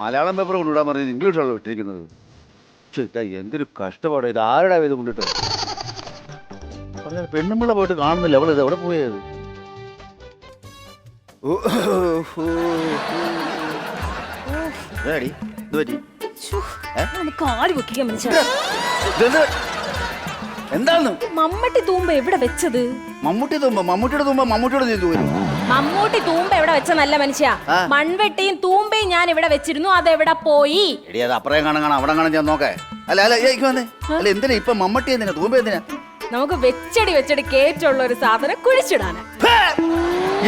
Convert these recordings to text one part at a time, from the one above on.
Malayalam paper കൊണ്ടുവിടാൻ പറഞ്ഞത് ഇംഗ്ലീഷാണല്ലോ ഇട്ടിരിക്കുന്നത് എന്തൊരു കഷ്ടപ്പാട്. ഇത് ആരുടെ ഇത് കൊണ്ടിട്ട് പറഞ്ഞ പെണ്ണുമ്പിള്ള പോയിട്ട് കാണുന്നില്ല. അവൾ ഇത് എവിടെ പോയത്? എന്താണ് മമ്മട്ടി തൂമ്പ എവിടെ വെച്ചത്? മമ്മൂട്ടി തൂമ്പ മമ്മൂട്ടിയുടെ തൂമ്പ മമ്മൂട്ടിയുടെ മമ്മൂട്ടി തൂമ്പ എവിടെ വെച്ച നല്ല മനുഷ്യ? മൺവെട്ടിയും മൺവെട്ടിയും തൂമ്പയും ഞാൻ ഇവിടെ വെച്ചിരുന്നു അത് എവിടെ പോയി? എടി അത് അപ്പുറം കാണാൻ കാണാം അവിടെ കാണാൻ ഞാൻ നോക്കേ. അല്ല അല്ല വന്നേ. അല്ല എന്തിനാ ഇപ്പൊ മമ്മട്ടി എന്തിനാ? തൂമ്പ എന്തിനാ? നമുക്ക് വെച്ചടി വെച്ചടി കേറ്റുള്ള ഒരു സാധനം കുഴിച്ചിടാന് ഫേ!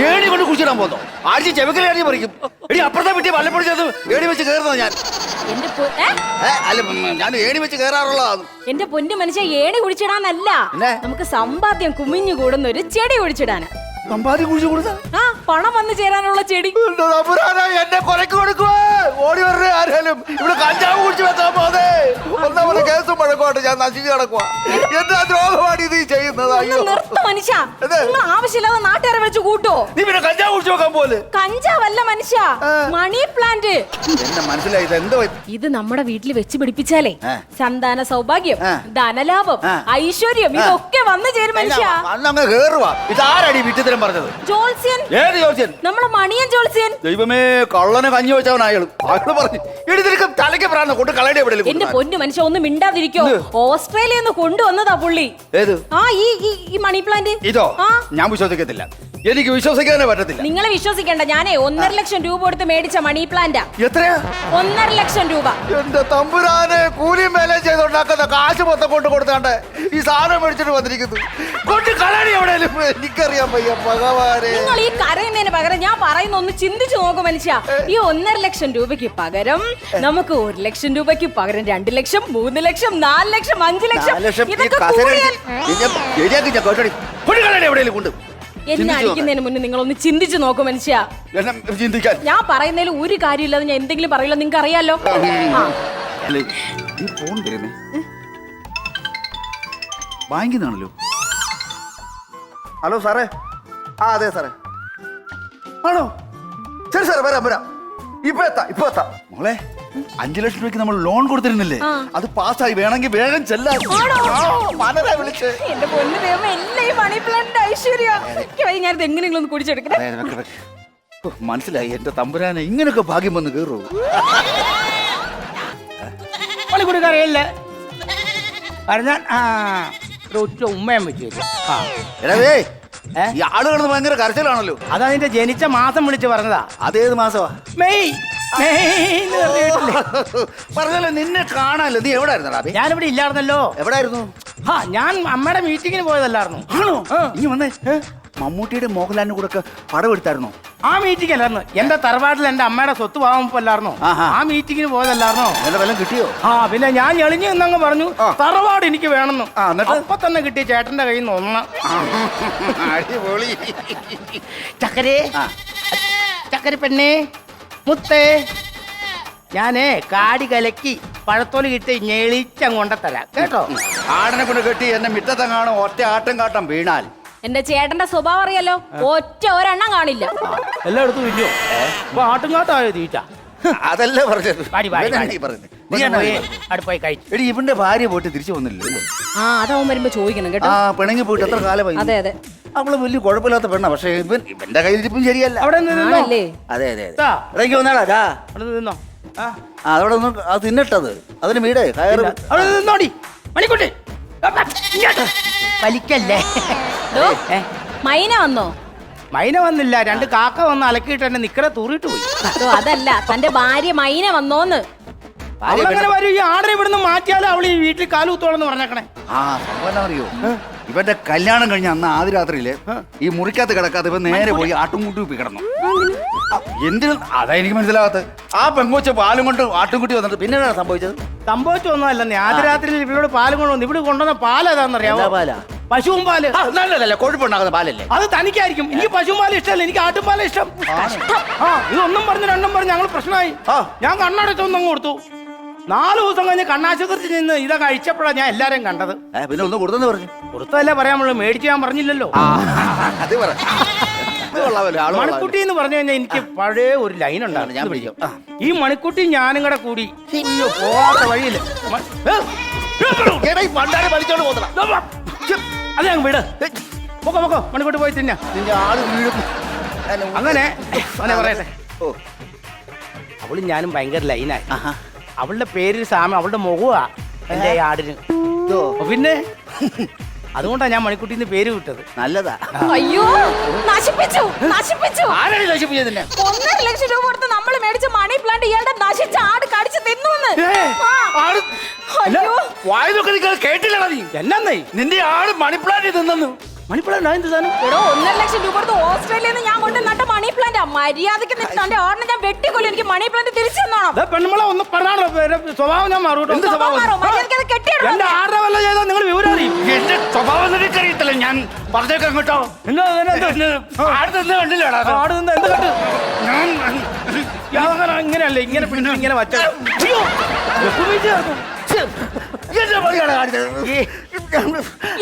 ഏണി കൊണ്ട് കുടിച്ചിടാൻ പോന്നോ ആഴ്ച ചെവക്കൽ ഏണി പറിക്കും. എടി അപ്പുറത്തെ പറ്റി വല്ലപ്പോഴും ചെയ്ത് ഏണി വെച്ച് കയറുന്നത് ഞാൻ. എന്റെ പൊ- ഏ? ഏ, അല്ല ഉം, ഞാൻ ഏണി വെച്ച് കയറാറുള്ളതാണ് എന്റെ പൊന്നു മനുഷ്യ ഏണി കുഴിച്ചിടാനല്ല. പിന്നെ? നമുക്ക് സമ്പാദ്യം കുമിഞ്ഞു കൂടുന്ന ഒരു ചെടി കുഴിച്ചിടാന്. സമ്പാദ്യം കുഴിച്ചു കൊടുത്താ? ആ പണം വന്നു ചേരാനുള്ള ചെടി. എന്നെ കൊലക്ക് കൊടുക്കുവേ. ഓടി വരണേ ആരാലും. ഇവിടെ കഞ്ചാവ് കുടിച്ചു വെക്കാൻ പോതേ ഒന്നാമത് കേസും പഴക്കമായിട്ട് ഞാൻ നശിച്ചു കിടക്കുവാ. എന്താ ദ്രോഹമാണ് ഇത് ചെയ്യുന്നത്? ഒന്ന് അയ്യോ. നിർത്ത മനുഷ്യ? നിങ്ങൾ ആവശ്യമില്ലാതെ നാട്ടുകാരെ വിളിച്ച് കൂട്ടോ? നീ പിന്നെ കഞ്ചാവ് കുടിച്ചു വെക്കാൻ പോലെ കഞ്ചാവല്ല മനുഷ്യ. Money plant. എന്നെ മനസ്സിലായി ഇത് എന്തോ ഇത്? നമ്മുടെ വീട്ടിൽ വെച്ച് പിടിപ്പിച്ചാലേ ആ. സന്താന സൗഭാഗ്യം ആ. ധനലാഭം ആ. ഐശ്വര്യം ഇതൊക്കെ വന്നു ചേരും മനുഷ്യ. അന്നങ്ങ് കേറുവാ. ഇതാരടി വിട്ടിത്തരം പറഞ്ഞത്? ജോത്സ്യൻ. ഏത് ചോദിച്ചൻ നമ്മളെ മണിയൻ ജോത്സ്യൻ. ദൈവമേ കള്ളനെ കഞ്ഞി വെച്ചവൻ അയാൾ അയാൾ പറഞ്ഞു എടി നിനക്ക് തലയ്ക്ക് പ്രാണ കൊണ്ട് കളയുടെ എന്റെ പൊന്നു മനുഷ്യ ഒന്ന് മിണ്ടാതിരിക്കോ? ഓസ്ട്രേലിയ നിന്ന് കൊണ്ടുവന്നതാ പുള്ളി. ഏത്? ആ ഈ ഈ- ഈ മണി പ്ലാന്റ്? ഇതോ? ഞാൻ വിശ്വസിക്കത്തില്ല. എനിക്ക് വിശ്വസിക്കാനേ പറ്റത്തില്ല. നിങ്ങളെ വിശ്വസിക്കണ്ട ഞാനേ ഒന്നര ലക്ഷം രൂപ കൊടുത്ത് മേടിച്ച മണി പ്ലാന്റാ. എത്രയാ? ഒന്നര ലക്ഷം രൂപ. എന്റെ തമ്പുരാനെ കൂലിയും വേല ചെയ്തുണ്ടാക്കുന്ന കാശ് മൊത്തം കൊണ്ട് കൊടുത്താണ്ട് ഈ സാധനം മേടിച്ചിട്ട് വന്നിരിക്കുന്നു. കൊണ്ട് കളയണി എവിടെയാലും എനിക്കറിയാൻ വയ്യ. ഭഗവാനെ. നിങ്ങൾ ഈ കരയുന്നതിന് പകരം ഞാൻ പറയുന്ന ഒന്ന് ചിന്തിച്ചു നോക്കും മനുഷ്യ. ഈ ഒന്നര ലക്ഷം രൂപയ്ക്ക് പകരം നമുക്ക് ഒരു ലക്ഷം രൂപയ്ക്ക് പകരം രണ്ട് ലക്ഷം മൂന്ന് ലക്ഷം നാല് ലക്ഷം അഞ്ച് ലക്ഷം ഇതൊക്കെ കൂടിയാൽ ശരിയാക്കി കൊണ്ട് എന്നെ അടിക്കുന്നതിന് മുന്നേ നിങ്ങൾ ഒന്ന് ചിന്തിച്ചു നോക്കും മനുഷ്യ. ചിന്തിക്കാൻ. ഞാൻ പറയുന്നതിൽ ഒരു കാര്യമില്ലാതെ ഞാൻ എന്തെങ്കിലും പറയില്ല നിങ്ങൾക്ക് അറിയാലോ ബാങ്കിൽ നിന്നാണല്ലോ ഹലോ സാറേ. ആ അതെ സാറേ. ആണോ? ശരി സാറേ വരാം വരാം. ഇപ്പൊ എത്താം ഇപ്പൊ എത്താം. മോളെ അഞ്ചു ലക്ഷം രൂപയ്ക്ക് നമ്മൾ ലോൺ കൊടുത്തിരുന്നില്ലേ. അത് പാസ്സായി വേണമെങ്കിൽ വേഗം ചെല്ലാൻ ആണോ? മനരാ വിളിച്ച്. എന്റെ പൊന്നു ദൈവം എല്ലാം ഈ മണി പ്ലാന്റ് ഐശ്വര്യ. എങ്ങനെയെങ്കിലും ഒന്ന് കുടിച്ചെടുക്കണേ മനസ്സിലായി എന്റെ തമ്പുരാനെ ഇങ്ങനൊക്കെ ഭാഗ്യം വന്ന് കയറൂ മണിക്കൂർ കറിയില്ലേ പറഞ്ഞാൽ ആ ഒരു ഉച്ച ഉമ്മയും വെച്ച്. ആ. എടവേ? ഈ ആളുകൾ ഭയങ്കര കരച്ചിലാണല്ലോ. അതാ നിന്റെ ജനിച്ച മാസം വിളിച്ച് പറഞ്ഞതാ. അതേത് മാസമാ മെയ്? പറഞ്ഞല്ലോ നിന്നെ കാണാല്ലോ നീ എവിടെ ആയിരുന്നു ഞാനിവിടെ ഇല്ലായിരുന്നല്ലോ. എവിടായിരുന്നു? ആ ഞാൻ അമ്മയുടെ മീറ്റിങ്ങിന് പോയതല്ലായിരുന്നു. ആണോ. ഇനി വന്നേ. മമ്മൂട്ടിയുടെ മോഹൻലാലിന്റെ കൂടെ ഒക്കെ പടം എടുത്തായിരുന്നോ? ആ മീറ്റിംഗ് അല്ലായിരുന്നു. എന്റെ തറവാട്ടിൽ എന്റെ അമ്മയുടെ സ്വത്ത് വാങ്ങുമ്പോല്ലായിരുന്നോ ആഹാ. ആ മീറ്റിങ്ങിന് പോയതല്ലായിരുന്നോ? അങ്ങനെ വല്ലതും കിട്ടിയോ? ആ പിന്നെ ഞാൻ എളിഞ്ഞു എന്നങ്ങ് പറഞ്ഞു തറവാട് എനിക്ക് വേണമെന്ന്. അപ്പൊ തന്നെ കിട്ടിയ ചേട്ടന്റെ കയ്യിൽ നിന്ന് ഒന്ന്. ചക്കരേ. ചക്കര പെണ്ണേ മുത്തേ. ഞാനേ കാടി കലക്കി പഴത്തോൽ കിട്ടി ഞെളിച്ചം കൊണ്ടത്തരാം. കേട്ടോ? ആടനെ കൊണ്ട് കെട്ടി എന്നെ മിറ്റത്തെങ്ങാണോ ഒറ്റ ആട്ടം കാട്ടം വീണാൽ. എന്റെ ചേട്ടന്റെ സ്വഭാവം അറിയാലോ? ഒറ്റ ഒരെണ്ണം കാണില്ല. എല്ലായിടത്തും ഇല്ലയോ അപ്പൊ ആട്ടുംകാട്ടായോ തീറ്റ? അതല്ല പറഞ്ഞത്. പാടി പാടി ഇവനാണ് പാടി. ഈ പറഞ്ഞത്. നീ പറഞ്ഞത്? അടുപ്പായി കഴിച്ചു. എടി ഇവന്റെ ഭാര്യ പോയിട്ട് തിരിച്ചു വന്നില്ലല്ലോ ആ വരുമ്പോ ചോദിക്കണം ആ കേട്ടോ പിണങ്ങി പോയിട്ട് എത്ര കാലമായി? അതെ അതെ. അവൾ വലിയ കുഴപ്പമില്ലാത്ത പെണ്ണ. പക്ഷെ ഇവൻ ഇവന്റെ കയ്യിലിരിപ്പും ശരിയല്ല. അവിടെ നിന്ന് നിന്നോ? ആണല്ലേ? അതെ അതെ അതെ. വന്നാടാ ദാ. അവിടെ നിന്ന് നിന്നോ? ആ. ആ, അതവിടെ ഒന്ന് അത് തിന്നട്ടത്. അതിന് വീടേ കയറ് അവിടെ നിന്ന് നിന്നോടി മണിക്കുട്ടി. ഇങ്ങോട്ട്. വലിക്കല്ലേ? മൈന വന്നോ? മൈന വന്നില്ല. രണ്ട് കാക്ക വന്ന് അലക്കിയിട്ട് എന്നെ നിക്കറെ തൂറിട്ട് പോയി. അതല്ല തന്റെ ഭാര്യ മൈന വന്നോന്ന്. അവളങ്ങനെ വരും? ഈ ആടിനെ ഇവിടുന്ന് മാറ്റിയാലും അവൾ ഈ വീട്ടിൽ കാലുത്തോളെന്ന് പറഞ്ഞേക്കണേ. ആ സംഭവം അറിയോ ഇവന്റെ കല്യാണം കഴിഞ്ഞ അന്ന് ആദ്യ രാത്രിയിൽ ഈ മുറിക്കകത്ത് കിടക്കാതെ ഇവൻ നേരെ പോയി ആട്ടുംകുട്ടി ഉപ്പി കിടന്നു. എന്തിനും? അതാ എനിക്ക് മനസ്സിലാകാത്ത ആ പെങ്കൊച്ച പാലും കൊണ്ട് ആട്ടുംകുട്ടി വന്നിട്ട് പിന്നെ സംഭവിച്ചത്? സംഭവിച്ചൊന്നും അല്ലെന്നേ ആദ്യ രാത്രിയിൽ ഇവരോട് പാലും കൊണ്ടുവന്നു ഇവിടെ കൊണ്ടുവന്ന എന്താ പാലാ? പശുവും പാൽ. ആ, നല്ലതല്ലേ? കൊഴുപ്പുണ്ടാകുന്ന പാലല്ലേ? അത് തനിക്കായിരിക്കും. എനിക്ക് പശുവും പാൽ ഇഷ്ടമല്ല. എനിക്ക് ആട്ടുംപാല ഇഷ്ടം. ആ ഇതൊന്നും പറഞ്ഞ് രണ്ടും പറഞ്ഞ് ഞങ്ങൾ പ്രശ്നമായി. ആ. ഞാൻ കണ്ണടച്ചൊന്നും കൊടുത്തു. നാല് ദിവസം കഴിഞ്ഞ് കണ്ണാശുപത്രി നിന്ന് ഇതാ കഴിച്ചപ്പോഴാണ് ഞാൻ എല്ലാരെയും കണ്ടത്. ഏ, പിന്നെ ഒന്ന് കൊടുത്തെന്ന് പറഞ്ഞു. കൊടുത്തതല്ലേ പറയാമുള്ളൂ മേടിച്ച് ഞാൻ പറഞ്ഞില്ലല്ലോ. ആ, അത് പറ. കൊള്ളാമല്ലോ. ആൾ കൊള്ളാമല്ലോ. മണിക്കുട്ടി എന്ന് പറഞ്ഞു കഴിഞ്ഞാൽ എനിക്ക് പഴയ ഒരു ലൈൻ ഉണ്ടാണ് ഞാൻ പിടിക്കും. ഈ മണിക്കുട്ടി ഞാനും കൂടെ കൂടി. അയ്യോ, പോവാത്ത വഴിയില്ല? മ- ഏ, എടാ, ഈ പണ്ടാരെ വലിച്ചോണ്ട് പോന്നടാ. അത് ഞങ്ങൾ വിട്. പൊക്കോ പൊക്കോ മണിക്കുട്ടി പോയി തിന്നാ. നിന്റെ ആൾ വീഴും. അങ്ങനെ അങ്ങനെ പറയട്ടെ. ഓ. അവളും ഞാനും ഭയങ്കര ലൈനായി അവളുടെ പേര് സാമ അവളുടെ മുഖമാ എന്റെ ഈ ആടിന്. പിന്നെ? അതുകൊണ്ടാണ് ഞാൻ മണിക്കുട്ടിന്ന് പേര് വിട്ടത്. നല്ലതാ. അയ്യോ നശിപ്പിച്ചു നശിപ്പിച്ചു. ആരാണ് നശിപ്പിച്ചത് നിന്നെ ഒന്നര ലക്ഷം രൂപ കൊടുത്ത് നമ്മൾ മേടിച്ച മണി പ്ലാന്റ് ഇയാളുടെ നശിച്ച ആട് ആ. അയ്യോ. വായതൊക്കെ നിങ്ങൾ കേട്ടില്ലടാ നീ. എന്നാന്നേ? നിന്റെ ആൾ മണിപ്ലാന്റ് തിന്നു മണിപ്പുള്ള എന്ത് സാധനം? എടോ ഒന്നര ലക്ഷം രൂപ കൊടുത്ത് ഓസ്ട്രേലിയയിൽ നിന്ന് ഞാൻ കൊണ്ട് നട്ട മണി പ്ലാന്റ് മര്യാദയ്ക്ക് നിന്റെ ഓർണ ഞാൻ വെട്ടിക്കൊല്ലും. എനിക്ക് മണി പ്ലാന്റ് തിരിച്ചു തന്നോണം. ദേ പെണ്ണുമ്പളെ ഒന്ന് പറഞ്ഞാണോ? സ്വഭാവം ഞാൻ മാറൂട്ടോ എന്ത് സ്വഭാവം? മാറോ. എന്റെ ആരുടെ വല്ല ചെയ്താൽ നിങ്ങൾ വിവരം അറിയും. എന്റെ സ്വഭാവം നിനക്കറിയത്തില്ല ഞാൻ പറഞ്ഞേക്കാം കേട്ടോ? ആട് നിന്ന് കണ്ടില്ലടാ ആട് നിന്ന് എന്ത് കണ്ട്? ഞാൻ അങ്ങനെ ഇങ്ങനെയല്ല ഇങ്ങനെ പിടിച്ച് ഇങ്ങനെ വച്ച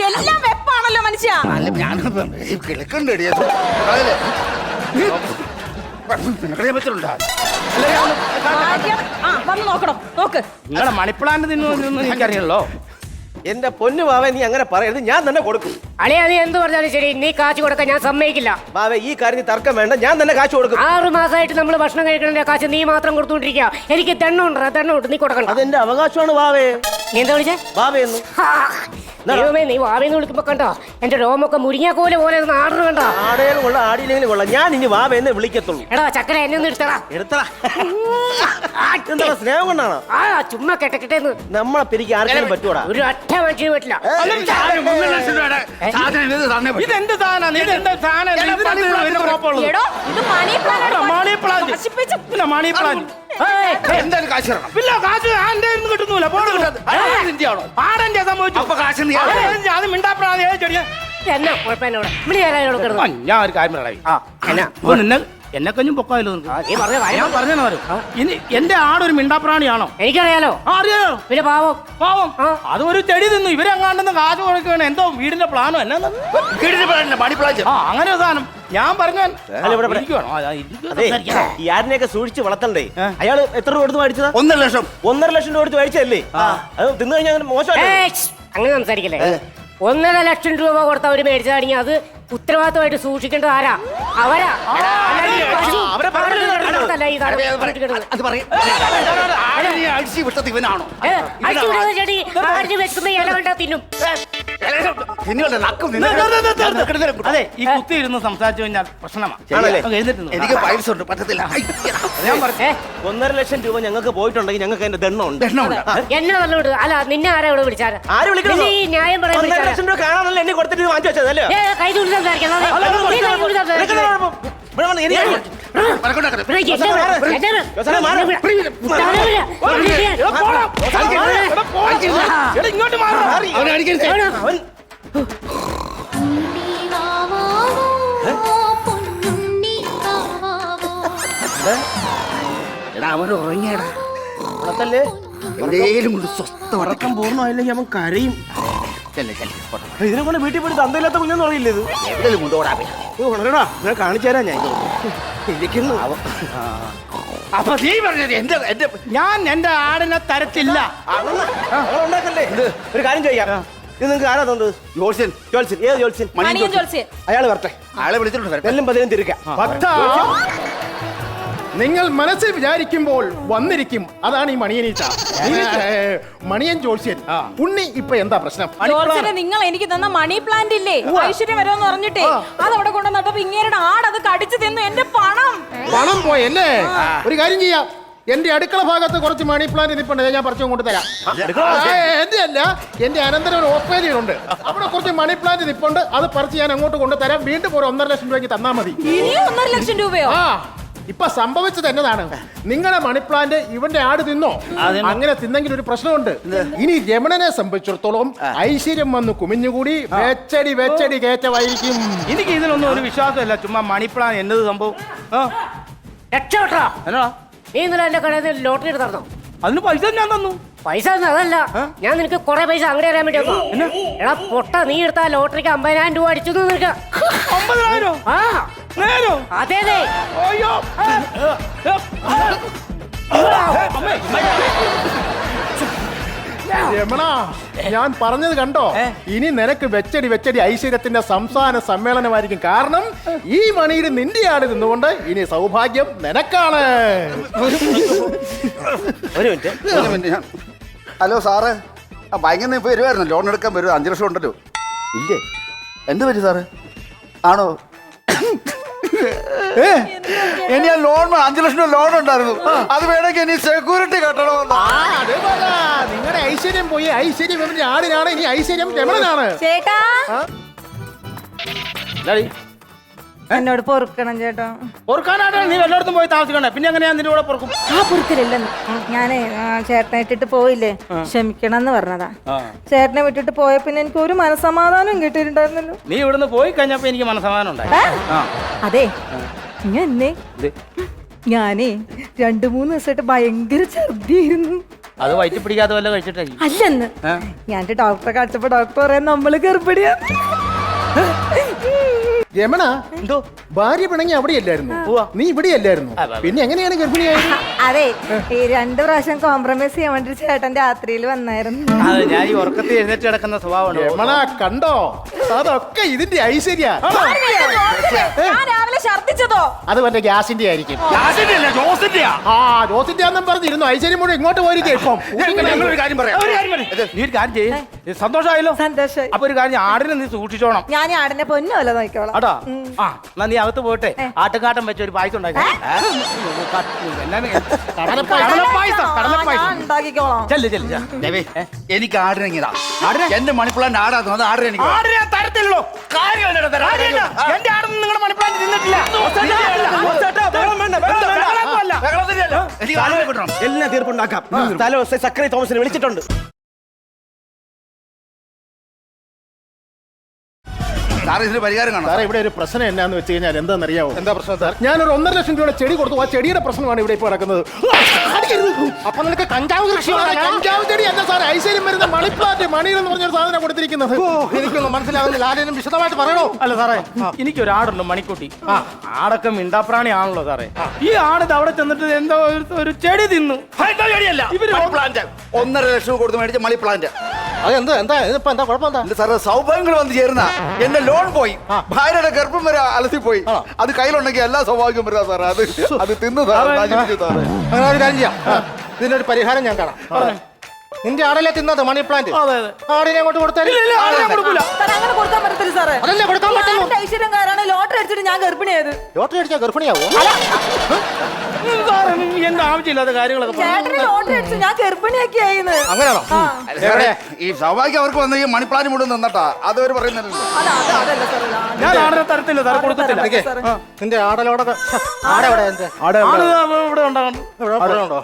എല്ലാം വെപ്പാണല്ലോ മനുഷ്യ. അല്ല ഞാൻ കിഴക്കണ്ടടി നിനക്കറിയാൻ പറ്റുന്നുണ്ടോ ആദ്യം- ആ വന്ന് നോക്കണം. നോക്ക്. നിങ്ങളെ മണിപ്ലാന്റ് തിന്നു എനിക്കറിയല്ലോ എന്റെ പൊന്നു ബാവ നീ അങ്ങനെ പറയരുത്. ഞാൻ തന്നെ കൊടുക്കും. അളിയാ നീ എന്ത് പറഞ്ഞാലും ശരി. നീ കാശ് കൊടുക്കാൻ ഞാൻ സമ്മതിക്കില്ല. ബാവ ഈ കാര്യം തർക്കം വേണ്ട. ഞാൻ തന്നെ കാശ് കൊടുക്കും. ആറ് മാസമായിട്ട് നമ്മൾ ഭക്ഷണം കഴിക്കണ കാശ് നീ മാത്രം കൊടുത്തോണ്ടിരിക്കുക എനിക്ക് തെണ്ണുണ്ട് തെണ്ണുണ്ട് നീ കൊടുക്കണം അതെന്റെ അവകാശമാണ് ബാവേ നീ എന്താ വിളിച്ചേ? ബാവയെന്ന് ഹാ. ദൈവമേ നീ വാവേന്ന് വിളിക്കുമ്പോ കണ്ടോ? എന്റെ രോമൊക്കെ മുരിങ്ങാക്കോൽ പോലെ ആടുന്നു കണ്ടോ? ആടേലും കൊള്ളാം ആടിയില്ലെങ്കിലും കൊള്ളാം. ഞാൻ ഇനി ബാവയെന്ന് വിളിക്കത്തുള്ളൂ. എടാ ചക്കര എന്നെ ഒന്ന് എടുത്തടാ. എടുത്തടാ. എന്താ സ്നേഹം കൊണ്ടാണോ? ആ ചുമ്മാ കെട്ടക്കെട്ടേന്ന്. നമ്മളെ പിരിക്ക് ആർക്കെങ്കിലും പറ്റൂടാ. ഒരു ഒറ്റ മനുഷ്യന് പറ്റില്ല. ഇതെന്ത് സാധനം? ഇതെന്ത് സാധനം? മണി പ്ലാന്റ് എന്തായാലും കാശ്? തരണം പിന്നെ കാശ് ആന്റെ ഒന്നും കിട്ടുന്നില്ല പോണ് നിന്റെയാണോ ആടെന്റെ സംഭവിച്ചു? അപ്പൊ കാശ് നീ അതെ, മിണ്ടാപ്രാതി ചെടിയാ എന്നാ കുഴപ്പമില്ല കൊടുക്കരുത് ആ, ഞാൻ ഒരു കാര്യം പറയാം ആ എന്നാ എന്നെ കഞ്ഞും പൊക്കായല്ലോ നിനക്ക്. ഞാൻ ഇനി എന്റെ ആടൊരു മിണ്ടാപ്രാണിയാണോ? എനിക്കറിയാലോ. ആ അറിയാലോ? പിന്നെ പാവം. പാവം. ആ. അത് ഒരു ചെടി തിന്നു. ഇവരെങ്ങാണ്ടെന്ന് കാശ് കൊടുക്കുകയാണ്. എന്തോ വീടിന്റെ പ്ലാനോ എന്നാ പറയാനില്ല ആ അങ്ങനെ ഒരു സാധനം. ഞാൻ പറഞ്ഞു അല്ല, ഇവിടെ, ഇവിടെ. ഇരിക്കുവാണോ? ആ, ഇരിക്ക് അതെ സംസാരിക്കാം. ഈ ആടിനെയൊക്കെ സൂക്ഷിച്ച് വളർത്തണ്ടേ? ഏ? അയാൾ എത്ര രൂപ മേടിച്ചതാ? ഒന്നര ലക്ഷം. ഒന്നര ലക്ഷം രൂപ മേടിച്ചല്ലേ അത് തിന്നു കഴിഞ്ഞാൽ അങ്ങനെ മോശമല്ലേ ഏയ്, അങ്ങനെ സംസാരിക്കല്ലേ? ഒന്നര ലക്ഷം രൂപ കൊടുത്ത അവർ മേടിച്ചതാണെങ്കിൽ അത് ഉത്തരവാദിത്തമായിട്ട് സൂക്ഷിക്കേണ്ടത് ആരാ? അവരാ. അടിച്ചു വിട്ടത് ഇവനാണോ? അടിച്ചു ചെടി വെക്കുന്ന ഇല കണ്ടാ തിന്നും. അതെ ഈ കുത്തി ഇരുന്ന് സംസാരിച്ചു കഴിഞ്ഞാൽ പ്രശ്നമാണ് എനിക്ക് പൈൽസ് ഉണ്ട് പറ്റത്തില്ല. ഞാൻ പറഞ്ഞേ ഒന്നര ലക്ഷം രൂപ ഞങ്ങൾക്ക് പോയിട്ടുണ്ടെങ്കിൽ ഞങ്ങൾക്ക് അതിന്റെ ദണ്ണുണ്ട്. എന്നെ പറഞ്ഞോട് അല്ല നിന്നെ ആരാ ഇവിടെ വിളിച്ചാരാ ആര് വിളിക്കണം ഈ ന്യായം പറയാൻ ഒന്നര ലക്ഷം രൂപ കാണാനല്ലേ എന്നെ കൊടുത്തിട്ട് വാങ്ങിച്ചു വെച്ചതല്ലേ ഏ, കൈ ചൂണ്ടി സംസാരിക്കണം ഇങ്ങോട്ട് മാറി. എടാ അവൻ ഉറങ്ങിയടാ. എന്തേലും കൊണ്ട് സ്വസ്ഥ ഉറക്കം പൂർണമായില്ലെങ്കിൽ അവൻ കരയും. ചെല്ലേ ചെല്ലേ പോട്ടെ. ഇതിനെ കൊണ്ട് വീട്ടിൽ പോയി തന്തയില്ലാത്ത കുഞ്ഞൊന്നും ഇത്? എവിടെയും കൊണ്ടുപോടാ ഇത് ഞാൻ കാണിച്ചു തരാം ഞാൻ. ഇരിക്കുന്നു. അപ്പൊ നീ പറഞ്ഞത് എന്റെ എന്റെ ഞാൻ എന്റെ ആടിനെ തരത്തില്ല. ഉണ്ടാക്കല്ലേ? ഒരു കാര്യം ചെയ്യാം. ഇത് നിങ്ങൾക്ക് ആരാ തോന്നുന്നത് ജോത്സ്യൻ. ജോത്സ്യൻ. ഏത് ജോത്സ്യൻ? മണിയൻ ജോത്സ്യൻ. അയാൾ വരട്ടെ അയാളെ വിളിച്ചിട്ടുണ്ട്. എല്ലാം പതിനും തിരിക്കാം. നിങ്ങൾ മനസ്സിൽ വിചാരിക്കുമ്പോൾ വന്നിരിക്കും. അതാണ് ഈ മണിയനീച്ച. മണിയൻ ജോഷ്യൻ ഉണ്ണി ഇപ്പൊ എന്താ പ്രശ്നം? നിങ്ങൾ എനിക്ക് തന്ന മണി പ്ലാന്റ് ഇല്ലേ? ഐശ്വര്യം വരുമെന്ന് പറഞ്ഞിട്ടേ. അത് അവിടെ കൊണ്ടുവന്നപ്പോ നട്ടപ്പോ ഇങ്ങേരുടെ ആട് അത് കടിച്ചു തിന്നു എന്റെ പണം. പണം പോയല്ലേ ഒരു കാര്യം ചെയ്യാം. എന്റെ അടുക്കള ഭാഗത്ത് കുറച്ച് മണി പ്ലാന്റ് നിപ്പുണ്ട്. ഞാൻ പറിച്ചു കൊണ്ട് തരാം. ആ, എന്റെ അല്ല എന്റെ അനന്തരം ഒരു ഓസ്ട്രേലിയയിലുണ്ട് അവിടെ കുറച്ച് മണി പ്ലാന്റ് നിപ്പുണ്ട്. അത് പറിച്ച് ഞാൻ അങ്ങോട്ട് കൊണ്ടുതരാം. വീണ്ടും ഒരു ഒന്നര ലക്ഷം രൂപയ്ക്ക് തന്നാൽ മതി. ഇനിയും ഒന്നര ലക്ഷം രൂപയോ? ആ. ഇപ്പൊ സംഭവിച്ചത് എന്നതാണ്. നിങ്ങളുടെ മണിപ്ലാന്റ് ഇവന്റെ ആട് തിന്നോ? അങ്ങനെ തിന്നെങ്കിൽ ഒരു പ്രശ്നമുണ്ട്. ഇനി രമണനെ സംബന്ധിച്ചിടത്തോളം ഐശ്വര്യം വന്ന് കുമിഞ്ഞുകൂടി വെച്ചടി വെച്ചടി കയറ്റമായിരിക്കും. എനിക്ക് ഇതിനൊന്നും ഒരു വിശ്വാസമില്ല. ചുമ്മാ മണിപ്ലാൻ എന്നത് സംഭവം. ആ. രക്ഷപ്പെട്ടോ? എന്നാ? നീ ഇന്നലെ എന്റെ കടയിൽ നിന്ന് ലോട്ടറി എടുത്താർന്നോ അതിന് പൈസ ഞാൻ തന്നു. പൈസ ഒന്നും അതല്ല. ഞാൻ നിനക്ക് കുറെ പൈസ അങ്ങനെ അറിയാൻ വേണ്ടി വന്നതാ. എടാ പൊട്ട നീ എടുത്ത ആ ലോട്ടറിക്ക് അമ്പതിനായിരം രൂപ അടിച്ചു നിനക്ക്. അമ്പതിനായിരം? ആ. നേരോ? അതെ അതെ. അയ്യോ. രമണ ഞാൻ പറഞ്ഞത് കണ്ടോ? ഇനി നിനക്ക് വെച്ചടി വെച്ചടി ഐശ്വര്യത്തിന്റെ സംസ്ഥാന സമ്മേളനമായിരിക്കും. കാരണം ഈ മണിയിൽ നിന്റെ ആട് നിന്നുകൊണ്ട് ഇനി സൗഭാഗ്യം നിനക്കാണ്. ഒരു മിനിറ്റ്. ഒരു മിനിറ്റ് ഞാൻ- ഹലോ സാറ്. ആ ബാങ്കിൽ വരുമായിരുന്നു ലോൺ എടുക്കാൻ വരും അഞ്ച് ലക്ഷം ഉണ്ടല്ലോ. ഇല്ലേ? എന്ത് പറ്റി സാറ്? ആണോ? ഇനി ആ ലോൺ അഞ്ചു ലക്ഷം രൂപ ലോൺ ഉണ്ടായിരുന്നു. അത് വേണമെങ്കിൽ ഇനി സെക്യൂരിറ്റി കെട്ടണമെന്ന്. നിങ്ങളുടെ ഐശ്വര്യം പോയി. ഐശ്വര്യം ആടിനാണ്. ഇനി ഐശ്വര്യം രമണനാണ്. ചേട്ടാ? എന്നോട് പൊറുക്കണം ചേട്ടോ. പൊറുക്കാനായിട്ടാണ് നീ എല്ലായിടത്തും പോയി താമസിക്കണ്ടേ? പിന്നെ എങ്ങനെയാ നിന്റെ കൂടെ പൊറുക്കും? ആ പൊറുക്കലില്ലെന്ന്. ഞാനേ ആ, ചേട്ടനെ ഇട്ടിട്ട് പോയില്ലേ? ക്ഷമിക്കണം എന്ന് പറഞ്ഞതാ. ചേട്ടനെ വിട്ടിട്ട് പോയ പിന്നെ എനിക്ക് ഒരു മനസമാധാനം കിട്ടിയിട്ടുണ്ടായിരുന്നല്ലോ. നീ ഇവിടുന്ന് പോയി കഴിഞ്ഞപ്പോ എനിക്ക് മനസമാധാനം ഉണ്ടായി. ഏ? ആ. അതെ. എന്നെ ഇത് ഞാനേ രണ്ടു മൂന്ന് ദിവസമായിട്ട് ഭയങ്കര ഛർദിയായിരുന്നു. അത് വയറ്റി പിടിക്കാതെ വല്ല കഴിച്ചിട്ടായിരിക്കും അല്ലെന്ന്. ഞാൻ ഡോക്ടറെ കാണിച്ചപ്പോ ഡോക്ടർ പറയാൻ നമ്മൾ ഗർഭിണിയാ. രമണ എന്തോ? ഭാര്യ പിണങ്ങി അവിടെയല്ലായിരുന്നു. നീ ഇവിടെയല്ലായിരുന്നു. പിന്നെ എങ്ങനെയാണ് ഗർഭിണിയായത് അതെ ഈ രണ്ടു പ്രാവശ്യം കോംപ്രമൈസ് ചെയ്യാൻ വേണ്ടി ചേട്ടൻ രാത്രിയിൽ വന്നായിരുന്നു. അതെ ഞാൻ ഈ ഉറക്കത്തിൽ എഴുന്നേറ്റ് കിടക്കുന്ന സ്വഭാവമാണ്. രമണ കണ്ടോ? അതൊക്കെ ഇതിന്റെ ഐശ്വര്യ. ഞാൻ രാവിലെ ഛർദിച്ചതോ അത് മറ്റേ ഗ്യാസിന്റെ ആയിരിക്കും. ജോസിന്റെയാ. ആ ജോസിന്റെ ആണെന്നും പറഞ്ഞിരുന്നു ഐശ്വര്യം മുഴുവൻ ഇങ്ങോട്ട് പോയിരിക്കും ഇപ്പം. ഒരു കാര്യം പറയാം. ഒരു കാര്യം പറയ്. നീ ഒരു കാര്യം ചെയ്യ്. സന്തോഷമായല്ലോ. സന്തോഷായി അപ്പൊ ഒരു കാര്യം ആടിനെ നീ സൂക്ഷിച്ചോണം. ഞാൻ ഈ ആടിനെ പൊന്നല്ല നോക്കിക്കോളാം. ആട്ടോ ആ എന്നാ നീ അകത്ത് പോട്ടെ ആട്ടുകാട്ടം വെച്ച് ഒരു പായസം ഉണ്ടാക്കി ഉണ്ടാക്കിക്കോളാം. ചെല്ല് ചെല്ല് ചെല്ല്. ദേവി, എനിക്ക് ആടിനെങ്ങിതാ ആടിനെ? എന്റെ മണിപ്പുള്ളാന്റെ ആടാ അത് ആടിനെ എനിക്ക്. ആടിനെ തരത്തില്ലോ കാര്യം. എന്റെ ആടൊന്നും നിങ്ങളുടെ മണിപ്പാൻ തിന്നിട്ടില്ല. ബഹളമൊന്നുമല്ല. ബഹളത്തിലല്ല. എനിക്ക് ആടിനെ കിട്ടണം. എല്ലാം തീർപ്പുണ്ടാക്കാം. തലേ ദിവസം സക്രി തോമസിനെ വിളിച്ചിട്ടുണ്ട്. സാറ് ഇതിന് പരിഹാരം കാണാം. സാറേ ഇവിടെ ഒരു പ്രശ്നം എന്നാന്ന് വെച്ച് കഴിഞ്ഞാൽ എന്താണെന്നറിയാവോ? എന്താ പ്രശ്നം സാർ? ഞാനൊരു ഒന്നര ലക്ഷം രൂപയുടെ ചെടി കൊടുത്തു. ആ ചെടിയുടെ പ്രശ്നമാണ് ഇവിടെ ഇപ്പൊ നടക്കുന്നത്. അപ്പൊ നിനക്ക് കഞ്ചാവ് കൃഷി കഞ്ചാവ് ചെടി എന്താ സാർ ഐശ്വര്യം വരുന്ന മണിപ്ലാന്റ് മണി എന്ന് പറഞ്ഞൊരു സാധനം കൊടുത്തിരിക്കുന്നത്. എനിക്കൊന്നും മനസ്സിലാവുന്നില്ല. ആരെയും വിശദമായിട്ട് പറയണോ? അല്ല സാറേ എനിക്കൊരു ആടുണ്ട് മണിക്കുട്ടി. ആടൊക്കെ മിണ്ടാപ്രാണി ആണല്ലോ സാറേ. ഈ ആട് അവിടെ ചെന്നിട്ട് എന്തോ ഒരു- ഒരു ചെടി തിന്നു. ചെടിയല്ല. ഇവർ പ്ലാന്റ് ഒന്നര ലക്ഷം കൊടുത്ത് മേടിച്ച മണി പ്ലാന്റ് അത് എന്താ എന്താ ഇതിപ്പോ എന്താ കുഴപ്പം എന്താ? എന്റെ സാറ് സൗഭാഗ്യങ്ങൾ വന്ന് ചേരുന്ന എന്റെ ലോൺ പോയി. ഭാര്യയുടെ ഗർഭം വരെ അലസി പോയി അത് കയ്യിലുണ്ടെങ്കിൽ എല്ലാ സൗഭാഗ്യം വരാ സാറേ. അത് അത് തിന്നു സാറേ നശിപ്പിച്ചു സാറേ. അങ്ങനെ ഒരു കാര്യം ചെയ്യാം. ഇതിനൊരു പരിഹാരം ഞാൻ കാണാം. നിന്റെ ആടല്ലേ തിന്നത് മണി പ്ലാന്റ് ആടിനെ അങ്ങോട്ട് സാർ അങ്ങനെ കൊടുക്കാൻ പറ്റത്തില്ല സാറേ. അതല്ലേ കൊടുക്കാൻ പറ്റില്ല ഐശ്വര്യം കാരാണ് ലോട്ടറി അടിച്ചിട്ട് ഞാൻ ഗർഭിണിയായത്. ലോട്ടറി അടിച്ചാൽ ഗർഭിണിയാവോ? സാറേ നീ എന്റെ ആവശ്യമില്ലാത്ത കാര്യങ്ങളൊക്കെ പറഞ്ഞു. ചേട്ടന് ലോട്ടറി അടിച്ചു ഞാൻ ഗർഭിണിയൊക്കെ ആയിന്ന്. അങ്ങനെയാണോ? അല്ല ഈ സൗഭാഗ്യം അവർക്ക് വന്ന് ഈ മണി പ്ലാന്റ് മുഴുവൻ നിന്നട്ടാ. അത് അവർ പറയുന്നില്ലല്ലോ. അല്ല അത് അതല്ല സാറേ ഞാൻ ആടിനെ തരത്തില്ല സാറേ കൊടുക്കത്തില്ല. നിന്റെ ആടലോടൊക്കെ. ആടെവിടെ എന്റെ? ആട് ഇവിടെ ഉണ്ടാകണം ആടുണ്ടോ?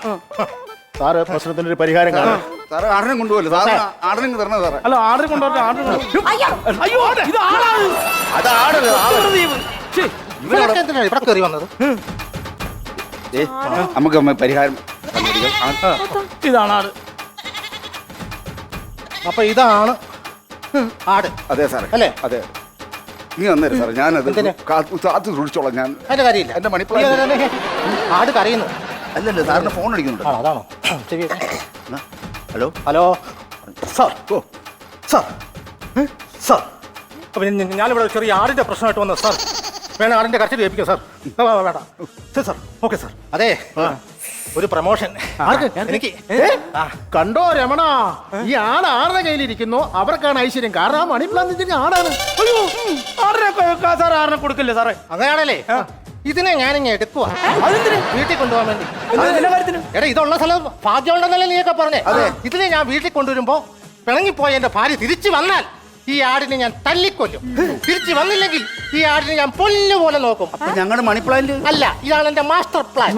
സാറ് പ്രശ്നത്തിന് ഒരു പരിഹാരം കാണാം. സാറേ ആടിനെ കൊണ്ടുപോകല്ലോ? സാറ്. ആടിനെ തരണേ സാറേ. അല്ല ആടിനെ കൊണ്ടുവരട്ടെ ആടിനെ അയ്യോ. അയ്യോ ഇത് ആടാണ്. അത് ആടല്ലേ ആട് ഇവരൊക്കെ എന്തിനാണ് ഇവിടെ കയറി വന്നത്? നമുക്ക് പരിഹാരം. ഇതാണ് ആട്. അപ്പൊ ഇതാണ് ആട്. അതെ സാറേ. അല്ലേ? അതെ. നീ വന്നേരും സാറേ ഞാനത്? കാത്തു സൂക്ഷിച്ചോളാം ഞാൻ. അതിന്റെ കാര്യമില്ല. എന്റെ മണി നീ പ്ലാന്റ്. അതിനെ- ആട് കരയുന്നു. അല്ലല്ല സാറിന് ഫോൺ അടിക്കുന്നുണ്ട്. അതാണോ? ഹലോ? ഹലോ? സാർ ഓ. സാർ. സാർ. അപ്പൊ ഞാൻ- ഞാനിവിടെ ഒരു ചെറിയ ആടിന്റെ പ്രശ്നമായിട്ട് വന്നത് സാർ. വേണം ആടിന്റെ കരച്ചിൽ ഏൽപ്പിക്കാം സാർ. വേണ്ട. ശരി സാർ. Okay sir. അതെ. ഒരു പ്രൊമോഷൻ. എനിക്ക്. കണ്ടോ രമണ? ഈ ആട് ആരുടെ കയ്യിലിരിക്കുന്നു? അവർക്കാണ് ഐശ്വര്യം. കാരണം ആ മണി പ്ലാന്റ് ആടാണ്. അയ്യോ ആടിനെ സാറേ ആടിനെ കൊടുക്കില്ല സാറേ? അങ്ങനെയാണല്ലേ? ഇതിനെ ഞാനിങ്ങനെ എടുക്കുക വീട്ടിൽ കൊണ്ടുപോകാൻ വേണ്ടി. എടാ ഇതുള്ള സ്ഥലം ഭാഗ്യമുണ്ടെന്നല്ലേ നീയൊക്കെ പറഞ്ഞേ? അതെ. ഇതിനെ ഞാൻ വീട്ടിൽ കൊണ്ടുവരുമ്പോ പിണങ്ങിപ്പോയ എന്റെ ഭാര്യ തിരിച്ചു വന്നാൽ ഈ ആടിനെ ഞാൻ തല്ലിക്കൊല്ലും. തിരിച്ചു വന്നില്ലെങ്കിൽ ഈ ആടിനെ ഞാൻ പൊല്ലുപോലെ നോക്കും. ഞങ്ങളുടെ മണി പ്ലാന്റ് അല്ല ഇതാണ് എന്റെ മാസ്റ്റർ പ്ലാൻ